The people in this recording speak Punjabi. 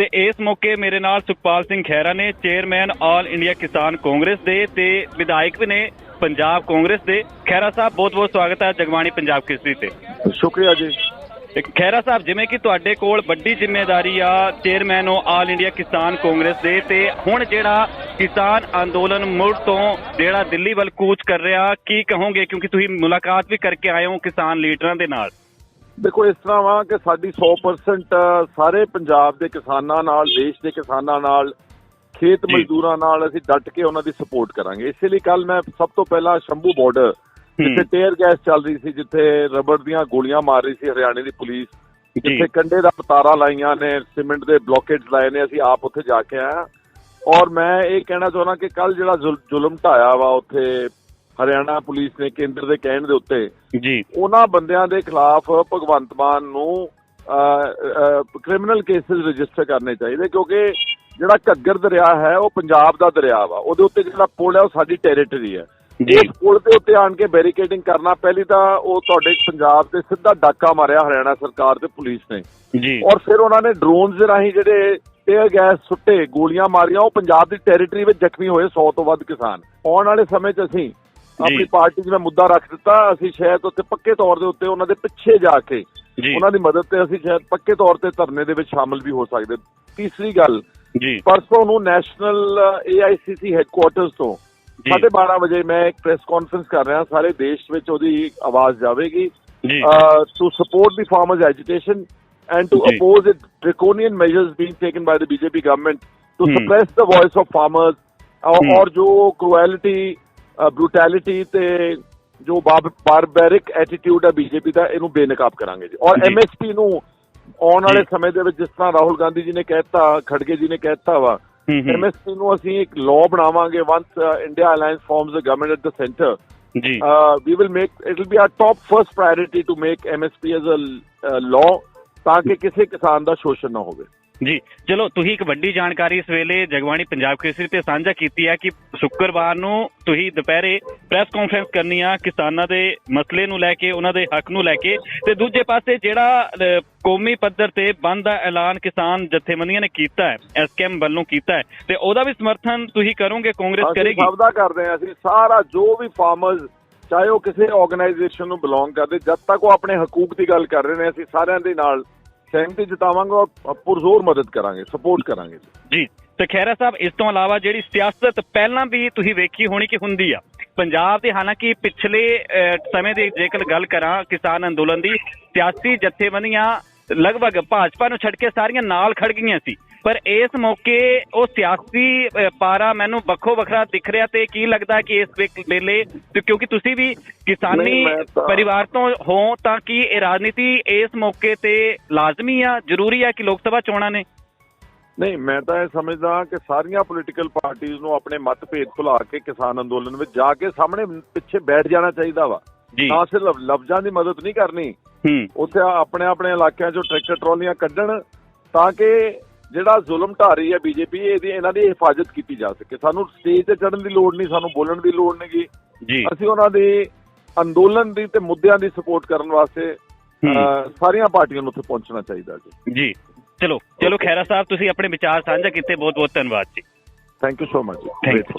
ਤੇ ਇਸ ਮੌਕੇ ਮੇਰੇ ਨਾਲ ਸੁਖਪਾਲ ਸਿੰਘ ਖਹਿਰਾ ਨੇ ਚੇਅਰਮੈਨ ਆਲ ਇੰਡੀਆ ਕਿਸਾਨ ਕਾਂਗਰਸ ਦੇ ਤੇ ਵਿਧਾਇਕ ਵੀ ਨੇ ਪੰਜਾਬ ਕਾਂਗਰਸ ਦੇ। ਖਹਿਰਾ ਸਾਹਿਬ ਬਹੁਤ ਬਹੁਤ ਸਵਾਗਤ ਹੈ ਜਗਬਾਣੀ ਪੰਜਾਬ ਕੇਸਰੀ ਤੇ। ਸ਼ੁਕਰੀਆ ਜੀ। ਤੇ ਖਹਿਰਾ ਸਾਹਿਬ ਜਿਵੇਂ ਕਿ ਤੁਹਾਡੇ ਕੋਲ ਵੱਡੀ ਜ਼ਿੰਮੇਵਾਰੀ ਆ ਚੇਅਰਮੈਨ ਹੋ ਆਲ ਇੰਡੀਆ ਕਿਸਾਨ ਕਾਂਗਰਸ ਦੇ ਤੇ ਹੁਣ ਜਿਹੜਾ ਕਿਸਾਨ ਅੰਦੋਲਨ ਮੁੜ ਤੋਂ ਜਿਹੜਾ ਦਿੱਲੀ ਵੱਲ ਕੂਚ ਕਰ ਰਿਹਾ ਕੀ ਕਹੋਗੇ? ਕਿਉਂਕਿ ਤੁਸੀਂ ਮੁਲਾਕਾਤ ਵੀ ਕਰਕੇ ਆਏ ਹੋ ਕਿਸਾਨ ਲੀਡਰਾਂ ਦੇ ਨਾਲ। ਦੇਖੋ ਇਸ ਤਰ੍ਹਾਂ ਵਾ ਕਿ ਸਾਡੀ 100% ਸਾਰੇ ਪੰਜਾਬ ਦੇ ਕਿਸਾਨਾਂ ਨਾਲ ਦੇਸ਼ ਦੇ ਕਿਸਾਨਾਂ ਨਾਲ ਖੇਤ। ਮਜ਼ਦੂਰਾਂ ਨਾਲ ਅਸੀਂ ਡਟ ਕੇ ਉਹਨਾਂ ਦੀ ਸਪੋਰਟ ਕਰਾਂਗੇ। ਇਸੇ ਲਈ ਕੱਲ ਮੈਂ ਸਭ ਤੋਂ ਪਹਿਲਾਂ ਸ਼ੰਭੂ ਬਾਰਡਰ ਜਿੱਥੇ ਟੇਅਰ ਗੈਸ ਚੱਲ ਰਹੀ ਸੀ ਜਿੱਥੇ ਰਬੜ ਦੀਆਂ ਗੋਲੀਆਂ ਮਾਰ ਰਹੀ ਸੀ ਹਰਿਆਣੇ ਦੀ ਪੁਲਿਸ ਜਿੱਥੇ ਕੰਡੇ ਦਾ ਪਤਾਰਾ ਲਾਈਆਂ ਨੇ ਸੀਮੈਂਟ ਦੇ ਬਲੋਕੇਟਸ ਲਾਏ ਨੇ ਅਸੀਂ ਆਪ ਉੱਥੇ ਜਾ ਕੇ ਹਾਂ। ਔਰ ਮੈਂ ਇਹ ਕਹਿਣਾ ਚਾਹੁੰਦਾ ਕਿ ਕੱਲ ਜਿਹੜਾ ਜ਼ੁਲ- ਜ਼ੁਲਮ ਢਾਇਆ ਵਾ ਉੱਥੇ ਹਰਿਆਣਾ ਪੁਲਿਸ ਨੇ ਕੇਂਦਰ ਦੇ ਕਹਿਣ ਦੇ ਉੱਤੇ ਜੀ। ਉਹਨਾਂ ਬੰਦਿਆਂ ਦੇ ਖਿਲਾਫ ਭਗਵੰਤ ਮਾਨ ਨੂੰ ਕ੍ਰਿਮੀਨਲ ਕੇਸਿਸ ਰਜਿਸਟਰ ਕਰਨੇ ਚਾਹੀਦੇ ਕਿਉਂਕਿ ਜਿਹੜਾ ਘੱਗਰ ਦਰਿਆ ਹੈ ਉਹ ਪੰਜਾਬ ਦਾ ਦਰਿਆ ਵਾ। ਉਹਦੇ ਉੱਤੇ ਜਿਹੜਾ ਪੁਲ ਹੈ ਉਹ ਸਾਡੀ ਟੈਰੀਟਰੀ ਹੈ। ਜੀ। ਇਸ ਪੁਲ ਦੇ ਉੱਤੇ ਆਣ ਕੇ ਬੈਰੀਕੇਡਿੰਗ ਕਰਨਾ ਪਹਿਲੀ ਤਾਂ ਉਹ ਤੁਹਾਡੇ ਪੰਜਾਬ ਤੇ ਸਿੱਧਾ ਡਾਕਾ ਮਾਰਿਆ ਹਰਿਆਣਾ ਸਰਕਾਰ ਤੇ ਪੁਲਿਸ ਨੇ। ਜੀ। ਔਰ ਫਿਰ ਉਹਨਾਂ ਨੇ ਡਰੋਨਸ ਦੇ ਰਾਹੀਂ ਜਿਹੜੇ ਟੇਅਰ ਗੈਸ ਸੁੱਟੇ ਗੋਲੀਆਂ ਮਾਰੀਆਂ ਉਹ ਪੰਜਾਬ ਦੀ ਟੈਰੀਟਰੀ ਵਿੱਚ ਜ਼ਖਮੀ ਹੋਏ 100 ਤੋਂ ਵੱਧ ਕਿਸਾਨ। ਆਉਣ ਵਾਲੇ ਸਮੇਂ 'ਚ ਅਸੀਂ ਆਪਣੀ ਪਾਰਟੀ 'ਚ ਮੈਂ ਮੁੱਦਾ ਰੱਖ ਦਿੱਤਾ ਅਸੀਂ ਸ਼ਾਇਦ ਉੱਥੇ ਪੱਕੇ ਤੌਰ ਦੇ ਉੱਤੇ ਉਹਨਾਂ ਦੇ ਪਿੱਛੇ ਜਾ ਕੇ ਉਹਨਾਂ ਦੀ ਮਦਦ ਤੇ ਅਸੀਂ ਸ਼ਾਇਦ ਪੱਕੇ ਤੌਰ ਤੇ ਧਰਨੇ ਦੇ ਵਿੱਚ ਸ਼ਾਮਲ ਵੀ ਹੋ ਸਕਦੇ। ਤੀਸਰੀ ਗੱਲ ਜੀ। ਪਰਸੋਂ ਨੂੰ ਨੈਸ਼ਨਲ ਏਆਈਸੀਸੀ ਹੈੱਡਕੁਆਰਟਰਸ ਤੋਂ 12:30 ਵਜੇ ਮੈਂ ਇੱਕ ਪ੍ਰੈਸ ਕਾਨਫਰੰਸ ਕਰ ਰਿਹਾ ਸਾਰੇ ਦੇਸ਼ ਵਿੱਚ ਉਹਦੀ ਆਵਾਜ਼ ਜਾਵੇਗੀ। To support the farmers agitation and to oppose it draconian measures being taken by the BJP government to suppress the voice of farmers uh, hmm. or brutality ਤੇ ਜੋ ਬਾਰਬੈਰਿਕ ਐਟੀਟਿਊਡ ਹੈ ਬੀਜੇਪੀ ਦਾ ਇਹਨੂੰ ਬੇਨਕਾਬ ਕਰਾਂਗੇ ਜੀ। ਔਰ। ਐਮਐਸਪੀ ਨੂੰ ਆਉਣ ਵਾਲੇ। ਸਮੇਂ ਦੇ ਵਿੱਚ ਜਿਸ ਤਰ੍ਹਾਂ ਰਾਹੁਲ ਗਾਂਧੀ ਜੀ ਨੇ ਕਹਿਤਾ ਖੜਗੇ ਜੀ ਨੇ ਕਹਿਤਾ ਵਾ ਐਮਐਸਪੀ ਨੂੰ ਅਸੀਂ ਇੱਕ ਲਾਅ ਬਣਾਵਾਂਗੇ once India alliance forms a government at the centre ਜੀ। will make it will be our top first priority to make MSP as a uh, law ਤਾਂ ਕਿ ਕਿਸੇ ਕਿਸਾਨ ਦਾ ਸ਼ੋਸ਼ਣ ਨਾ ਹੋਵੇ। ਜੀ ਚਲੋ ਤੁਸੀਂ ਇੱਕ ਵੱਡੀ ਜਾਣਕਾਰੀ ਇਸ ਵੇਲੇ ਜਗਬਾਣੀ ਪੰਜਾਬ ਕੇਸਰੀ ਤੇ ਸਾਂਝਾ ਕੀਤੀ ਹੈ ਕਿ ਸ਼ੁੱਕਰਵਾਰ ਨੂੰ ਤੁਸੀਂ ਦੁਪਹਿਰੇ ਪ੍ਰੈਸ ਕਾਨਫਰੰਸ ਕਰਨੀ ਆ ਕਿਸਾਨਾਂ ਦੇ ਮਸਲੇ ਨੂੰ ਲੈ ਕੇ ਉਹਨਾਂ ਦੇ ਹੱਕ ਨੂੰ ਲੈ ਕੇ। ਤੇ ਦੂਜੇ ਪਾਸੇ ਜਿਹੜਾ ਕੌਮੀ ਪੱਧਰ ਤੇ ਬੰਦ ਦਾ ਐਲਾਨ ਕਿਸਾਨ ਜਥੇਬੰਦੀਆਂ ਨੇ ਕੀਤਾ ਹੈ ਐਸਕੇਐਮ ਵੱਲੋਂ ਕੀਤਾ ਹੈ ਤੇ ਉਹਦਾ ਵੀ ਸਮਰਥਨ ਤੁਸੀਂ ਕਰੋਗੇ ਕਾਂਗਰਸ ਕਰੇਗੀ? ਸਭ ਦਾ ਕਰਦੇ ਹਾਂ ਅਸੀਂ ਸਾਰਾ ਜੋ ਵੀ ਫਾਰਮਰਸ ਚਾਹੇ ਉਹ ਕਿਸੇ ਆਰਗੇਨਾਈਜੇਸ਼ਨ ਨੂੰ ਬਿਲੋਂਗ ਕਰਦੇ ਜਦ ਤੱਕ ਉਹ ਆਪਣੇ ਹਕੂਕ ਦੀ ਗੱਲ ਕਰ ਰਹੇ ਨੇ ਅਸੀਂ ਸਾਰਿਆਂ ਦੇ ਨਾਲ ਸਹਿਮਤੀ ਜਤਾਵਾਂਗੇ ਔਰ ਪੁਰਜ਼ੋਰ ਮਦਦ ਕਰਾਂਗੇ ਸਪੋਰਟ ਕਰਾਂਗੇ ਜੀ। ਤੇ ਖੈਰਾ ਸਾਹਿਬ ਇਸ ਤੋਂ ਇਲਾਵਾ ਜਿਹੜੀ ਸਿਆਸਤ ਪਹਿਲਾਂ ਵੀ ਤੁਸੀਂ ਵੇਖੀ ਹੋਣੀ ਕਿ ਹੁੰਦੀ ਆ ਪੰਜਾਬ ਦੇ ਹਾਲਾਂਕਿ ਪਿਛਲੇ ਅਹ, ਸਮੇਂ ਦੀ ਜੇਕਰ ਗੱਲ ਕਰਾਂ ਕਿਸਾਨ ਅੰਦੋਲਨ ਦੀ ਸਿਆਸੀ ਜਥੇਬੰਦੀਆਂ ਲਗਭਗ ਭਾਜਪਾ ਨੂੰ ਛੱਡ ਕੇ ਸਾਰੀਆਂ ਨਾਲ ਖੜ ਗਈਆਂ ਸੀ। ਪਰ ਇਸ ਮੌਕੇ ਉਹ ਸਿਆਸੀ ਪਾਰਾ ਮੈਨੂੰ ਵੱਖੋ ਵੱਖਰਾ ਦਿਖ ਰਿਹਾ ਤੇ ਕੀ ਲੱਗਦਾ ਕਿ ਇਸ ਵੇਲੇ ਕਿਉਂਕਿ ਤੁਸੀਂ ਵੀ ਕਿਸਾਨੀ ਪਰਿਵਾਰ ਤੋਂ ਹੋ ਤਾਂ ਕੀ ਇਹ ਰਾਜਨੀਤੀ ਇਸ ਮੌਕੇ ਤੇ ਲਾਜ਼ਮੀ ਆ ਜ਼ਰੂਰੀ ਆ ਕਿ ਲੋਕ ਸਭਾ ਚੋਣਾਂ ਨੇ? ਨਹੀਂ ਮੈਂ ਤਾਂ ਇਹ ਸਮਝਦਾ ਕਿ ਸਾਰੀਆਂ ਪੋਲੀਟੀਕਲ ਪਾਰਟੀਆਂ ਨੂੰ ਆਪਣੇ ਮਤਭੇਦ ਭੁਲਾ ਕੇ ਕਿਸਾਨ ਅੰਦੋਲਨ ਵਿੱਚ ਜਾ ਕੇ ਸਾਹਮਣੇ ਪਿੱਛੇ ਬੈਠ ਜਾਣਾ ਚਾਹੀਦਾ ਵਾ। ਨਾ ਸਿਰਫ ਲਫ਼ਜ਼ਾਂ ਦੀ ਮਦਦ ਨਹੀਂ ਕਰਨੀ। ਹੂੰ। ਉੱਥੇ ਆਪਣੇ ਆਪਣੇ ਇਲਾਕਿਆਂ 'ਚੋਂ ਟਰੈਕਟਰ ਟਰਾਲੀਆਂ ਕੱਢਣ ਤਾਂ ਕਿ ਜਿਹੜਾ ਜ਼ੁਲਮ ਢਾ ਰਹੀ ਹੈ ਬੀਜੇਪੀ ਇਹਦੀ ਇਹਨਾਂ ਦੀ ਹਿਫਾਜ਼ਤ ਕੀਤੀ ਜਾ ਸਕੇ। ਸਾਨੂੰ ਸਟੇਜ ਤੇ ਚੜ੍ਹਨ ਦੀ ਲੋੜ ਨਹੀਂ ਸਾਨੂੰ ਬੋਲਣ ਦੀ ਲੋੜ ਨਹੀਂਗੀ ਜੀ। ਅਸੀਂ ਉਹਨਾਂ ਦੀ ਅੰਦੋਲਨ ਦੀ ਤੇ ਮੁੱਦਿਆਂ ਦੀ ਸਪੋਰਟ ਕਰਨ ਵਾਸਤੇ ਸਾਰੀਆਂ ਪਾਰਟੀਆਂ ਨੂੰ ਉੱਥੇ ਪਹੁੰਚਣਾ ਚਾਹੀਦਾ ਜੀ। ਜੀ। ਚਲੋ ਚਲੋ ਖੈਰਾ ਸਾਹਿਬ ਤੁਸੀਂ ਆਪਣੇ ਵਿਚਾਰ ਸਾਂਝਾ ਕੀਤੇ ਬਹੁਤ ਬਹੁਤ ਧੰਨਵਾਦ ਜੀ। Thank you so much thank you